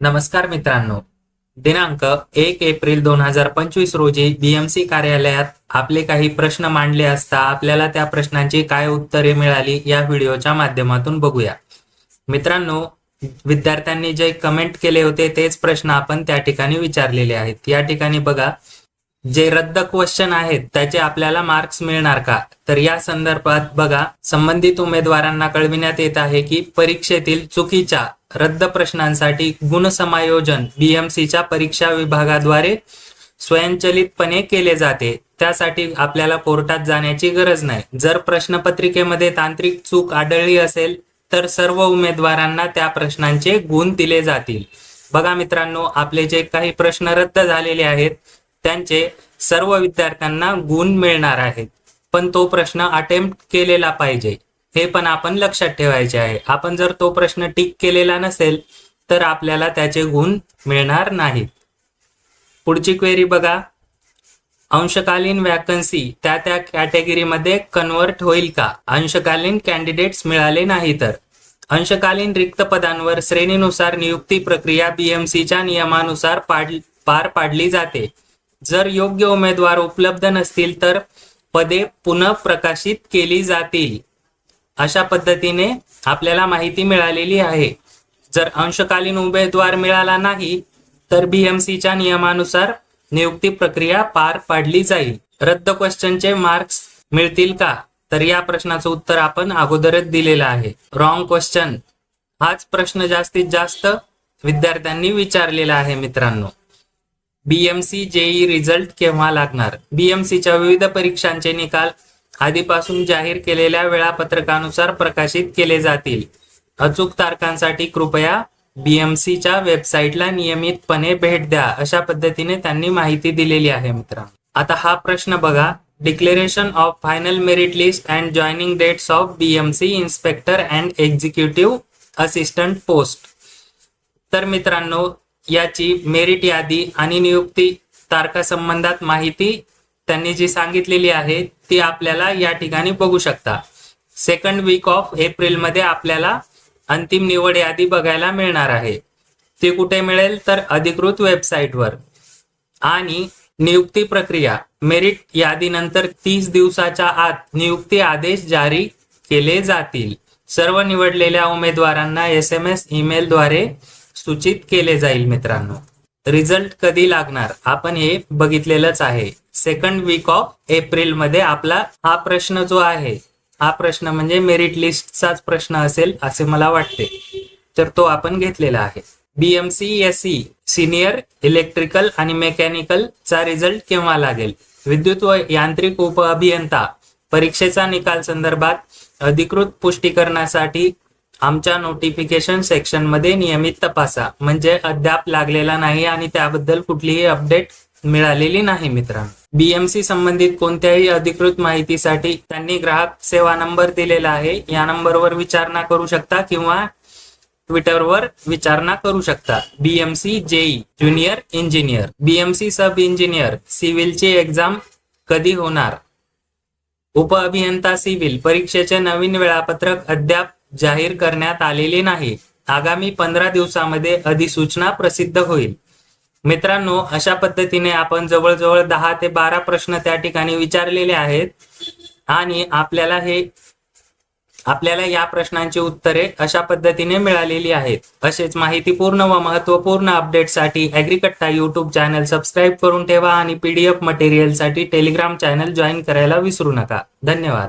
नमस्कार मित्रांनो. दिनांक एक एप्रिल दोन हजार पंचवीस रोजी बीएमसी कार्यालयात आपले काही प्रश्न मांडले असता आपल्याला त्या प्रश्नांची काय उत्तरे मिळाली या व्हिडिओच्या माध्यमातून बघूया. मित्रांनो विद्यार्थ्यांनी जे कमेंट केले होते तेच प्रश्न आपण त्या ठिकाणी विचारलेले आहेत. या ठिकाणी बघा जे रद्द क्वेश्चन आहेत त्याचे आपल्याला मार्क्स मिळणार का? तर या संदर्भात बघा संबंधित उमेदवारांना कळविण्यात येत आहे की परीक्षेतील चुकीच्या रद्द प्रश्नांसाठी गुणसमायोजन बीएमसीच्या परीक्षा विभागाद्वारे स्वयंचलितपणे केले जाते. त्यासाठी आपल्याला कोर्टात जाण्याची गरज नाही. जर प्रश्नपत्रिकेमध्ये तांत्रिक चूक आढळली असेल तर सर्व उमेदवारांना त्या प्रश्नांचे गुण दिले जातील. बघा मित्रांनो आपले जे काही प्रश्न रद्द झालेले आहेत त्यांचे सर्व विद्यार्थ्यांना गुण मिळणार आहेत. पण तो प्रश्न अटेम्प्ट केलेला पाहिजे. हे पण आपण लक्षात ठेवायचे आहे. आपण जर तो प्रश्न टिक केलेला नसेल तर आपल्याला त्याचे गुण मिळणार नाहीत. पुढची क्वेरी बघा. अंशकालीन वॅकन्सी त्या त्या कॅटेगरीमध्ये कन्वर्ट होईल का? अंशकालीन कॅन्डिडेट्स मिळाले नाही तर. अंशकालीन रिक्त पदांवर श्रेणीनुसार नियुक्ती प्रक्रिया बीएमसीच्या नियमानुसार पाड पार पाडली जाते. जर योग्य उमेदवार उपलब्ध नसतील तर पदे पुनः प्रकाशित केली जातील. अशा पद्धतीने आपल्याला माहिती मिळालेली आहे. जर अंशकालीन उमेदवार मिळाला नाही तर बीएमसीच्या नियमानुसार नियुक्ती प्रक्रिया पार पाडली जाईल. रद्द क्वेश्चनचे मार्क्स मिळतील का? तर या प्रश्नाचं उत्तर आपण अगोदरच दिलेलं आहे. रॉंग क्वेश्चन हाच प्रश्न जास्तीत जास्त विद्यार्थ्यांनी विचारलेला आहे मित्रांनो. बीएमसी जेई रिझल्ट केव्हा लागणार? बीएमसीच्या विविध परीक्षांचे निकाल आधीपासून जाहीर केलेल्या वेळापत्रकानुसार प्रकाशित केले जातील. अचूक तारखांसाठी कृपया बीएमसीच्या वेबसाईटला नियमितपणे भेट द्या अशा पद्धतीने त्यांनी माहिती दिलेली आहे मित्रांनो. आता हा प्रश्न बघा. Declaration of final merit list and joining dates of BMC inspector and executive assistant post तर मित्रांनो याची मेरिट यादी आणि नियुक्ती तारखा संबंधात माहिती त्यांनी जी सांगितलेली आहे ती आपल्याला या ठिकाणी बघू शकता. सेकंड वीक ऑफ एप्रिलमध्ये आपल्याला अंतिम निवड यादी बघायला मिळणार आहे. ती कुठे मिळेल तर अधिकृत वेबसाईटवर आणि नियुक्ती प्रक्रिया मेरिट यादीनंतर तीस दिवसाच्या आत नियुक्ती आदेश जारी केले जातील. सर्व निवडलेल्या उमेदवारांना एस एम एस ईमेलद्वारे सूचित केले जाईल मित्रांनो. रिझल्ट कधी लागणार? आपण हे बघितलेलंच आहे. सेकंड वीक ऑफ एप्रिलमध्ये आपला हा प्रश्न जो आहे हा प्रश्न म्हणजे मेरिट लिस्टचाच प्रश्न असेल असे मला वाटते. तर तो आपण घेतलेला आहे. BMC S C senior electrical आणि मेकॅनिकल चा रिझल्ट केव्हा लागेल? विद्युत व यांत्रिक उप अभियंता परीक्षेचा निकाल संदर्भात अधिकृत पुष्टीकरणासाठी आमच्या नोटिफिकेशन सेक्शनमध्ये नियमित तपासा. म्हणजे अद्याप लागलेला नाही आणि त्याबद्दल कुठलीही अपडेट मिळालेली नाही मित्रांनो. बीएमसी संबंधित कोणत्याही अधिकृत माहितीसाठी त्यांनी ग्राहक सेवा नंबर दिलेला आहे. या नंबरवर विचारणा करू शकता किंवा ट्विटरवर विचारणा करू शकता. BMC JE junior engineer BMC sub engineer सिव्हिलची exam कधी होणार? उप अभियंता सिव्हिल परीक्षेचे नवीन वेळापत्रक अद्याप जाहीर करण्यात आलेले नाही. आगामी पंधरा दिवसामध्ये अधिसूचना प्रसिद्ध होईल. मित्रांनो अशा पद्धतीने आपण जवळजवळ दहा ते बारा प्रश्न त्या ठिकाणी विचारलेले आहेत आणि आपल्याला हे आपल्याला या प्रश्नांची उत्तरे अशा पद्धतीने मिळालेली आहेत. असेच माहितीपूर्ण व महत्त्वपूर्ण अपडेटसाठी ॲग्रिकट्टा युट्यूब चॅनल सबस्क्राईब करून ठेवा आणि पीडीएफ मटेरियलसाठी टेलिग्राम चॅनल जॉईन करायला विसरू नका. धन्यवाद.